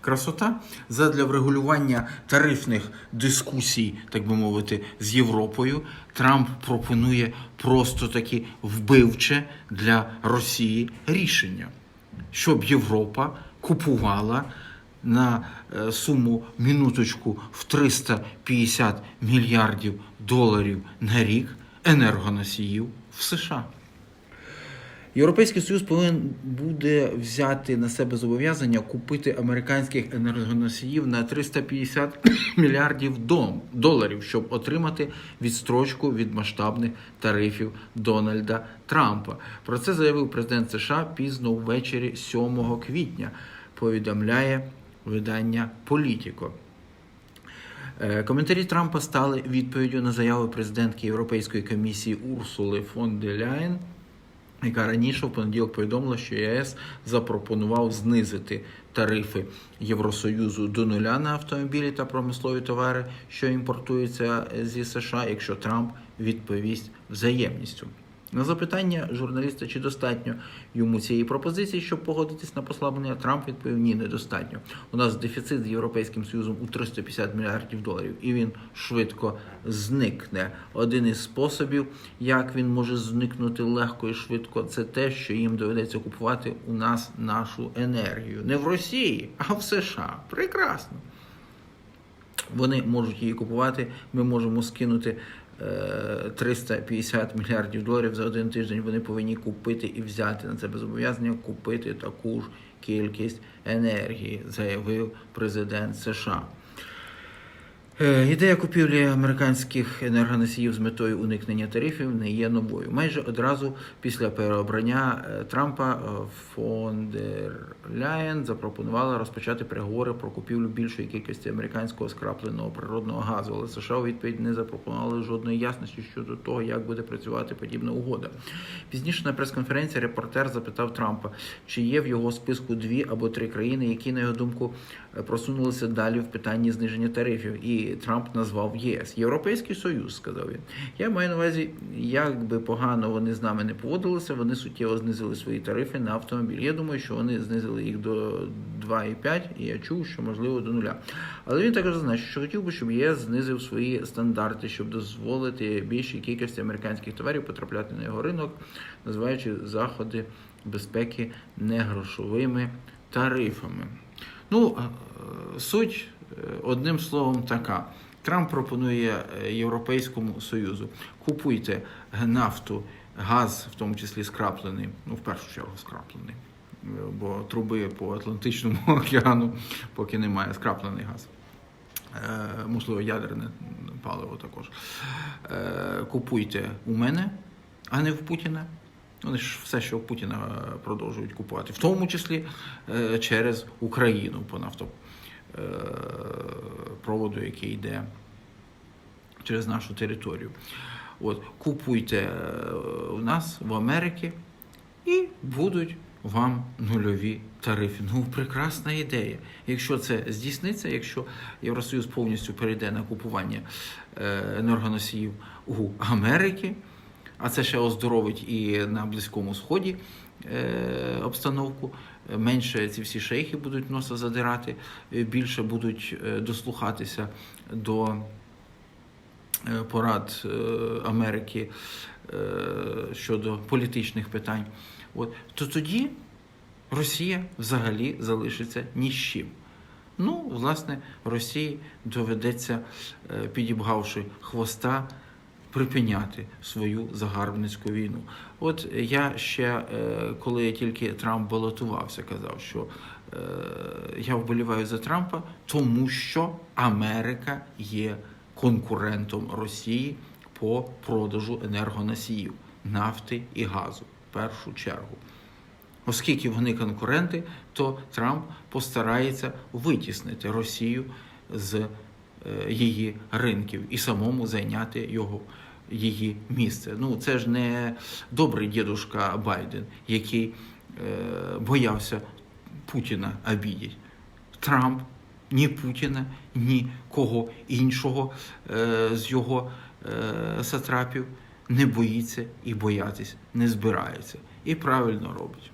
красота задля врегулювання тарифних дискусій, так би мовити, з Європою. Трамп пропонує просто таки вбивче для Росії рішення, щоб Європа купувала на е, суму минуточку в 350 мільярдів доларів на рік енергоносіїв в США. Європейський Союз повинен буде взяти на себе зобов'язання купити американських енергоносіїв на 350 мільярдів доларів, щоб отримати відстрочку від масштабних тарифів Дональда Трампа. Про це заявив президент США пізно ввечері 7 квітня. Повідомляє видання Політіко. Е, Коментарі Трампа стали відповіддю на заяву президентки Європейської комісії Урсули фон де Ляєн, яка раніше в понеділок повідомила, що ЄС запропонував знизити тарифи Євросоюзу до нуля на автомобілі та промислові товари, що імпортуються зі США, якщо Трамп відповість взаємністю. На запитання журналіста, чи достатньо йому цієї пропозиції, щоб погодитись на послаблення, Трамп відповів: ні, недостатньо. У нас дефіцит з Європейським Союзом у 350 мільярдів доларів, і він швидко зникне. Один із способів, як він може зникнути легко і швидко, це те, що їм доведеться купувати у нас нашу енергію. Не в Росії, а в США. Прекрасно. Вони можуть її купувати. Ми можемо скинути 350 мільярдів доларів за один тиждень. Вони повинні купити і взяти на себе зобов'язання купити таку ж кількість енергії, заявив президент США. Е, Ідея купівлі американських енергоносіїв з метою уникнення тарифів не є новою. Майже одразу після переобрання е, Трампа е, фон дер Ляєн запропонувала розпочати переговори про купівлю більшої кількості американського скрапленого природного газу. Але США у відповідь не запропонували жодної ясності щодо того, як буде працювати подібна угода. Пізніше на прес-конференції репортер запитав Трампа, чи є в його списку дві або три країни, які, на його думку, просунулися далі в питанні зниження тарифів. І Трамп назвав ЄС. Європейський Союз, сказав він. Я маю на увазі, як би погано вони з нами не поводилися, вони суттєво знизили свої тарифи на автомобіль. Я думаю, що вони знизили їх до 2,5, і я чув, що можливо до нуля. Але він також зазначив, що хотів би, щоб ЄС знизив свої стандарти, щоб дозволити більшій кількості американських товарів потрапляти на його ринок, називаючи заходи безпеки негрошовими тарифами. Ну, суть одним словом така. Трамп пропонує е, Європейському Союзу купуйте нафту, газ, в тому числі скраплений, ну в першу чергу скраплений, е, бо труби по Атлантичному океану поки немає скраплений газ. Е, Можливо, ядерне паливо також. Е, Купуйте у мене, а не в Путіна. Вони ж все, що в Путіна е, продовжують купувати, в тому числі е, через Україну по нафтопроводу, який йде через нашу територію. От, купуйте е, у нас в Америці і будуть вам нульові тарифи. Ну, прекрасна ідея. Якщо це здійсниться, якщо Євросоюз повністю перейде на купування е, енергоносіїв у Америки, а це ще оздоровить і на Близькому Сході е, обстановку. Менше ці всі шейхи будуть носа задирати, е, більше будуть е, дослухатися до е, порад е, Америки е, щодо політичних питань. От, то тоді Росія взагалі залишиться ні з чим. Ну, власне, Росії доведеться, е, підібгавши хвоста, припиняти свою загарбницьку війну. От я ще, е, коли тільки Трамп балотувався, казав, що е, я вболіваю за Трампа, тому що Америка є конкурентом Росії по продажу енергоносіїв, нафти і газу в першу чергу. Оскільки вони конкуренти, то Трамп постарається витіснити Росію з її ринків і самому зайняти його її місце. Ну це ж не добрий дідушка Байден, який е, боявся Путіна обідіть. Трамп ні Путіна, ні кого іншого е, з його е, сатрапів не боїться і боятись не збирається. І правильно робить.